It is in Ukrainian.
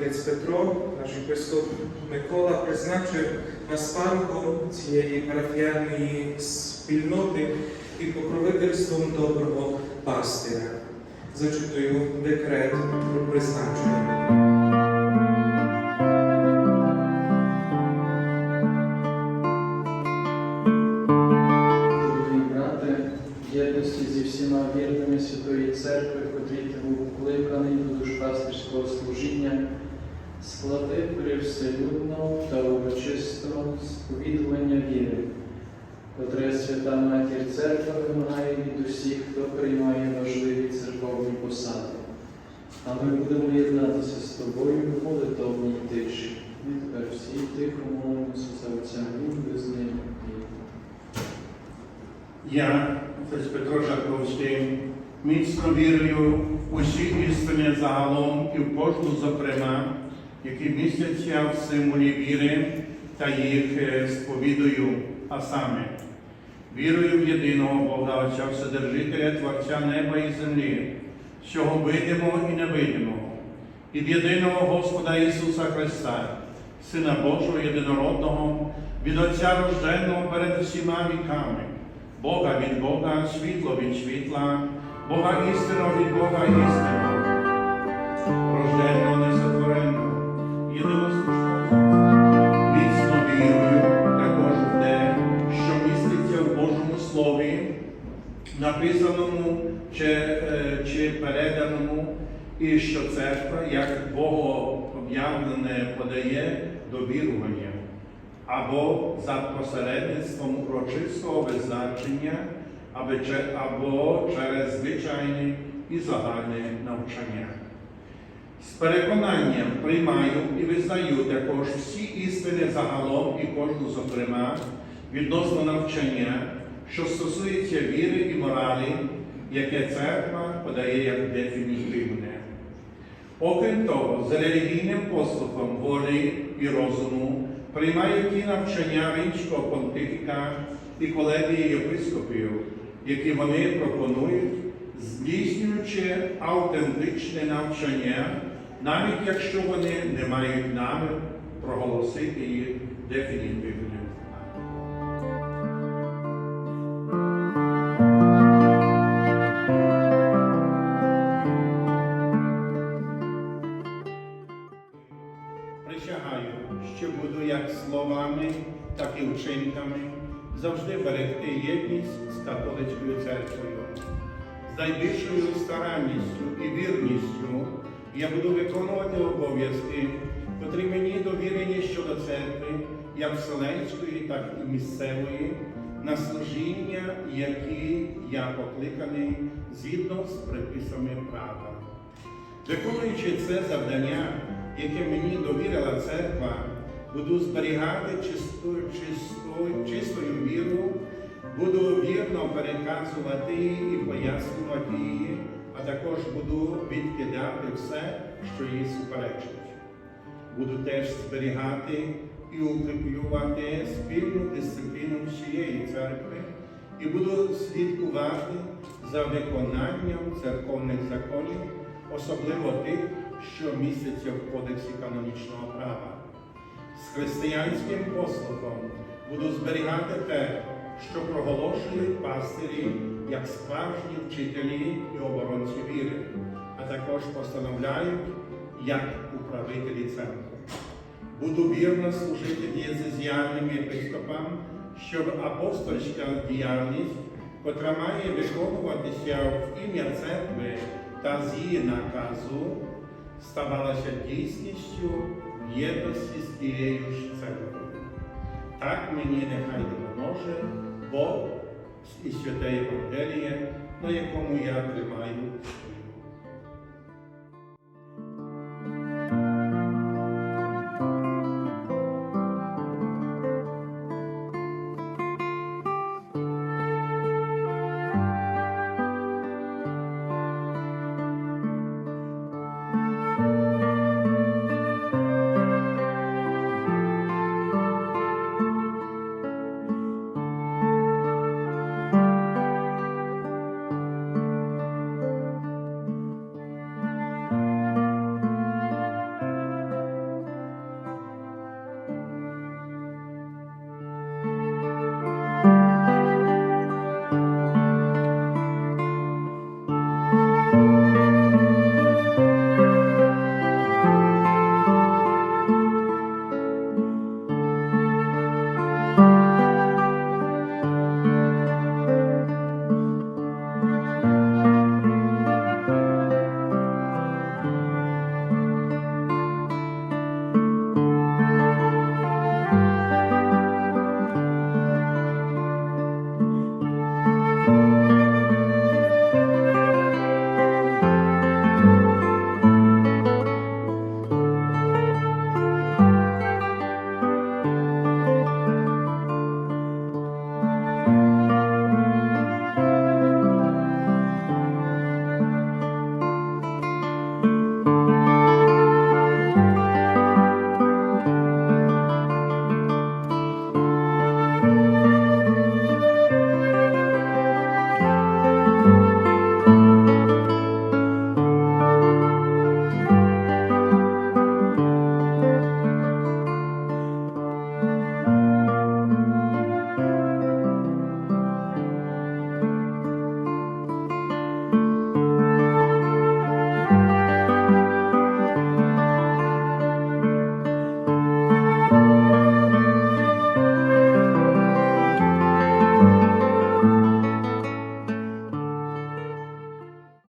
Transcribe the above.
отець Петро, наш епископ Микола, призначив наставку цієї парафіальної спільноти і покровительством доброго пастиря. Зачитую декрет про призначення. Єдності зі всіма вірними Святої Церкви, котрі ти був покликаний до душпастерського служіння склади привселюдно та урочисто сповідування віри, котре Свята Матір Церква вимагає від усіх, хто приймає важливі церковні посади. А ми будемо єднатися з тобою в молитовній тиші. Відтепер всі тихо молимося за Отця і без ним. Я, отець Петро Жаковський, міцно вірую в усі істини загалом і в кожну зокрема, які містяться в символі віри та їх е, сповідую, а саме вірую в єдиного Бога, Отця Вседержителя, Творця неба і землі, всього видимого і невидимого, і в єдиного Господа Ісуса Христа, Сина Божого єдинородного, від Отця рожденого перед усіма віками. Бога від Бога, світло від світла, Бога істинно від Бога істинно, рожденного Слові, написаному чи, е, чи переданому, і що церква, як Богооб'явлене, подає до вірування або за посередництвом урочистого визначення, або через звичайне і загальне навчання. З переконанням приймаю і визнаю також всі істини загалом і кожну зокрема відносно навчання, що стосується віри і моралі, яке церква подає як дефінітивне. Окрім того, з релігійним послухом волі і розуму приймаю ті навчання римського понтифіка і колегії єпископів, які вони пропонують, здійснюючи автентичне навчання, навіть якщо вони не мають намір проголосити їх дефінітивним. Присягаю, що буду як словами, так і вчинками завжди берегти єдність з католицькою церквою. З найбільшою старанністю і вірністю я буду виконувати обов'язки, котрі мені довірені щодо церкви, як вселенської, так і місцевої, на служіння, які я покликаний згідно з приписами права. Виконуючи це завдання, яке мені довірила церква, буду зберігати чисту, чисту, чистою віру, буду вірно переказувати і пояснювати її, а також буду відкидати все, що їй суперечить. Буду теж зберігати і укріплювати спільну дисципліну всієї церкви і буду слідкувати за виконанням церковних законів, особливо тих, що містяться в Кодексі канонічного права. З християнським послухом буду зберігати те, що проголошують пастирі як справжні вчителі і оборонці віри, а також постановляють як управителі церкви. Буду вірно служити дієцезіальним єпископам, щоб апостольська діяльність, котра має виконуватися в ім'я церкви та з її наказу, ставалася дійсністю в єдності з тією ж церквою. Так мені нехай допоможе Бог і святе Євангеліє, на якому я тримаю